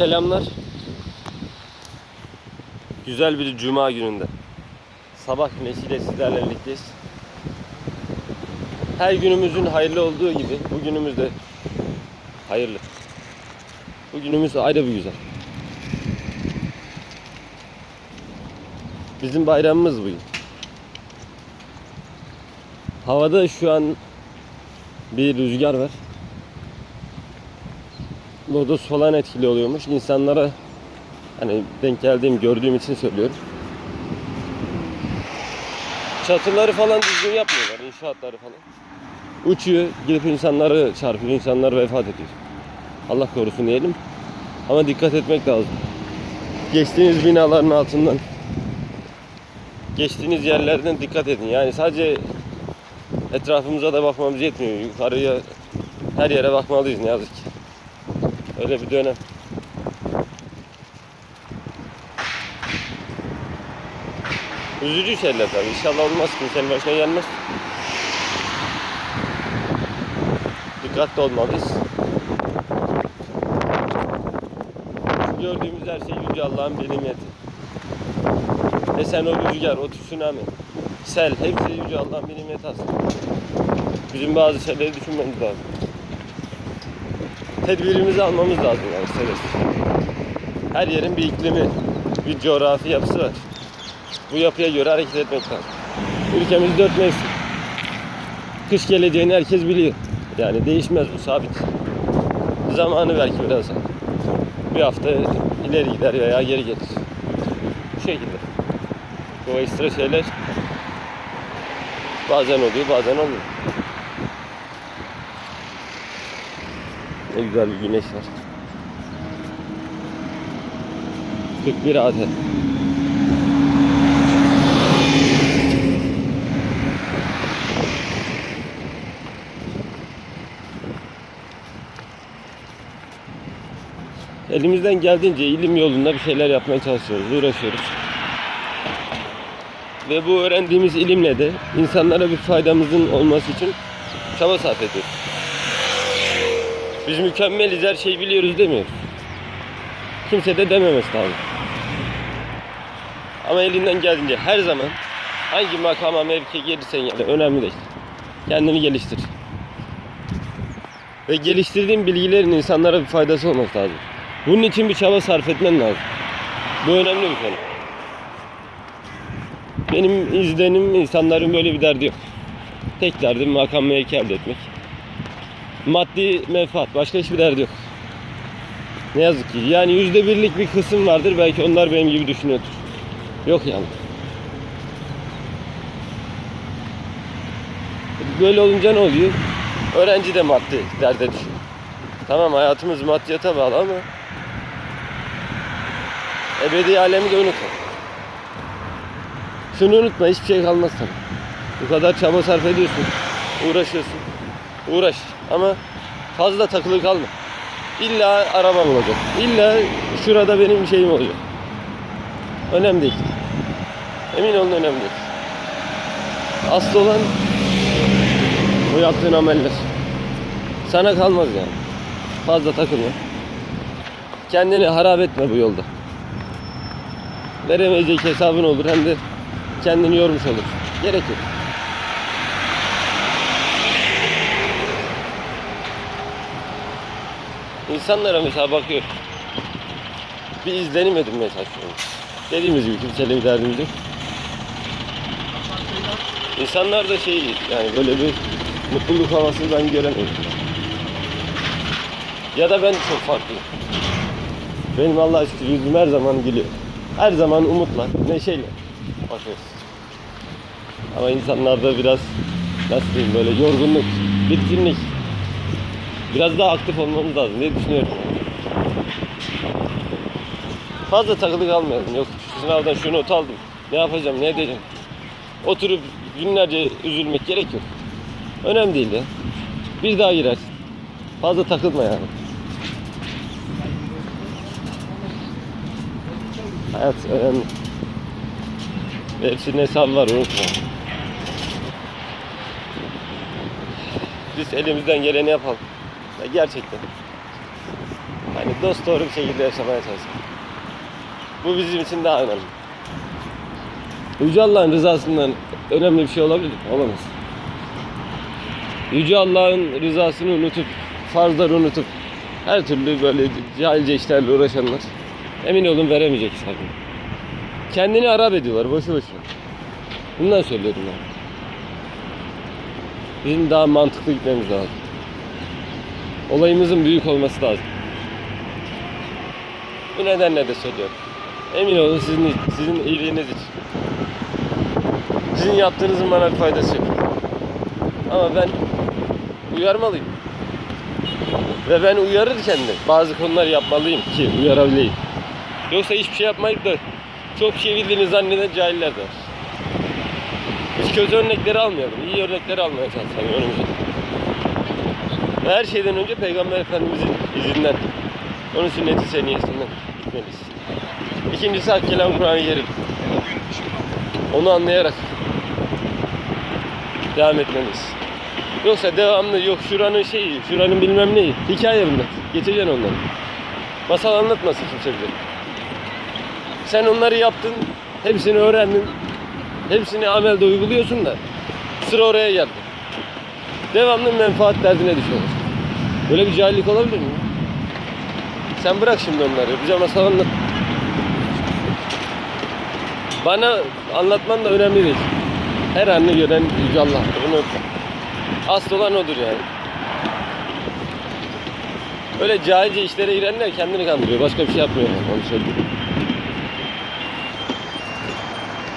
selamlar. Güzel bir cuma gününde. Sabah güneşiyle sizlerle birlikteyiz. Her günümüzün hayırlı olduğu gibi bugünümüz de hayırlı. Bugünümüz ayrı bir güzel. Bizim bayramımız bugün. Havada şu an bir rüzgar var. Lodos falan etkili oluyormuş. İnsanlara hani denk geldiğim, gördüğüm için söylüyorum. Çatıları falan düzgün yapmıyorlar, inşaatları falan. Uçuyor, gidip insanları çarpıyor, insanlar vefat ediyor. Allah korusun diyelim. Ama dikkat etmek lazım. Geçtiğiniz binaların altından, geçtiğiniz yerlerden dikkat edin. Yani sadece etrafımıza da bakmamız yetmiyor. Yukarıya, her yere bakmalıyız ne yazık ki. Öyle bir dönem. Üzücü şeyler tabii. İnşallah olmaz. Kimsenin başına gelmez. Dikkatli olmalıyız. Gördüğümüz her şey Yüce Allah'ın bir nimeti. Desen o rüzgar, o tsunami, sel hepsi Yüce Allah'ın bir nimeti aslında. Bizim bazı şeyleri düşünmemiz lazım tedbirimizi almamız lazım yani kısacası. Her yerin bir iklimi, bir coğrafi yapısı var. Bu yapıya göre hareket etmek lazım. Ülkemiz dört mevsim. Kış geleceğini herkes biliyor. Yani değişmez bu sabit. Zamanı belki biraz bir hafta ileri gider veya geri gelir. Bu şekilde. Bu ekstra şeyler bazen oluyor bazen olmuyor. Ne güzel bir güneş var. 41 adet. Elimizden geldiğince ilim yolunda bir şeyler yapmaya çalışıyoruz, uğraşıyoruz. Ve bu öğrendiğimiz ilimle de insanlara bir faydamızın olması için çaba sarf ediyoruz. Biz mükemmeliz her şeyi biliyoruz demiyoruz. Kimse de dememesi lazım. Ama elinden geldiğince her zaman hangi makama mevki gelirsen yani önemli değil. Kendini geliştir. Ve geliştirdiğin bilgilerin insanlara bir faydası olması lazım. Bunun için bir çaba sarf etmen lazım. Bu önemli bir konu. Benim izlenim insanların böyle bir derdi yok. Tek derdim makam mevki elde etmek maddi menfaat. Başka hiçbir derdi yok. Ne yazık ki. Yani yüzde birlik bir kısım vardır. Belki onlar benim gibi düşünüyordur. Yok yani. Böyle olunca ne oluyor? Öğrenci de maddi derde düşüyor. Tamam hayatımız maddiyata bağlı ama ebedi alemi de unutma. Şunu unutma hiçbir şey kalmaz sana. Bu kadar çaba sarf ediyorsun. Uğraşıyorsun. Uğraş. Ama fazla takılı kalma. İlla arabam olacak. İlla şurada benim şeyim olacak. Önemli değil. Emin olun önemli değil. Asıl olan o yaptığın ameller. Sana kalmaz yani. Fazla takılma. Kendini harap etme bu yolda. Veremeyecek hesabın olur hem de kendini yormuş olur. Gerek yok. İnsanlara mesela bakıyor. Bir izlenim edinmeye çalışıyorum. Dediğimiz gibi kimseyle bir derdimiz yok. İnsanlar da şey yani böyle bir mutluluk havası ben göremiyorum. Ya da ben çok farklıyım. Benim Allah'a şükür yüzüm her zaman gülüyor. Her zaman umutla, neşeyle bakıyoruz. Ama insanlarda biraz nasıl diyeyim böyle yorgunluk, bitkinlik, Biraz daha aktif olmamız lazım diye düşünüyorum. Fazla takılı kalmayalım. Yok sınavdan şu not aldım. Ne yapacağım, ne edeceğim? Oturup günlerce üzülmek gerek yok. Önemli değil ya. Bir daha girersin. Fazla takılma yani. Hayat önemli. Hepsinin hesabı var unutma. Biz elimizden geleni yapalım. Ya gerçekten. Hani dost doğru bir şekilde yaşamaya çalışalım. Bu bizim için daha önemli. Yüce Allah'ın rızasından önemli bir şey olabilir mi? Olamaz. Yüce Allah'ın rızasını unutup, farzları unutup her türlü böyle cahilce işlerle uğraşanlar emin olun veremeyecek hesabını. Kendini harap ediyorlar boşu boşuna. Bundan söylüyorum ben. Bizim daha mantıklı gitmemiz lazım. Olayımızın büyük olması lazım. Bu nedenle de söylüyorum. Emin olun sizin, sizin iyiliğiniz için. Sizin yaptığınızın bana bir faydası yok. Ama ben uyarmalıyım. Ve ben uyarırken de bazı konular yapmalıyım ki uyarabileyim. Yoksa hiçbir şey yapmayıp da çok şey bildiğini zanneden cahiller de var. Biz kötü örnekleri almayalım, iyi örnekleri almaya çalışalım önümüze. Her şeyden önce Peygamber Efendimizin izinden, onun sünneti seniyesinden gitmeliyiz. İkincisi hak kelam Kur'an-ı Kerim. Onu anlayarak devam etmeliyiz. Yoksa devamlı yok şuranın şeyi, şuranın bilmem neyi. Hikaye bunlar. Geçeceksin onları. Masal anlatmasın kimse bize. Sen onları yaptın, hepsini öğrendin, hepsini amelde uyguluyorsun da sıra oraya geldi. Devamlı menfaat derdine düşüyorsun. Böyle bir cahillik olabilir mi? Sen bırak şimdi onları, bize masal anlat. Bana anlatman da önemli değil. Her anını gören Yüce Allah'tır. Bunu asıl olan odur yani. Öyle cahilce işlere girenler kendini kandırıyor. Başka bir şey yapmıyor. Onu söyleyeyim.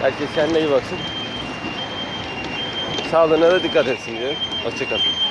Herkes kendine iyi baksın. Sağlığına da dikkat etsin diyor. Hoşçakalın.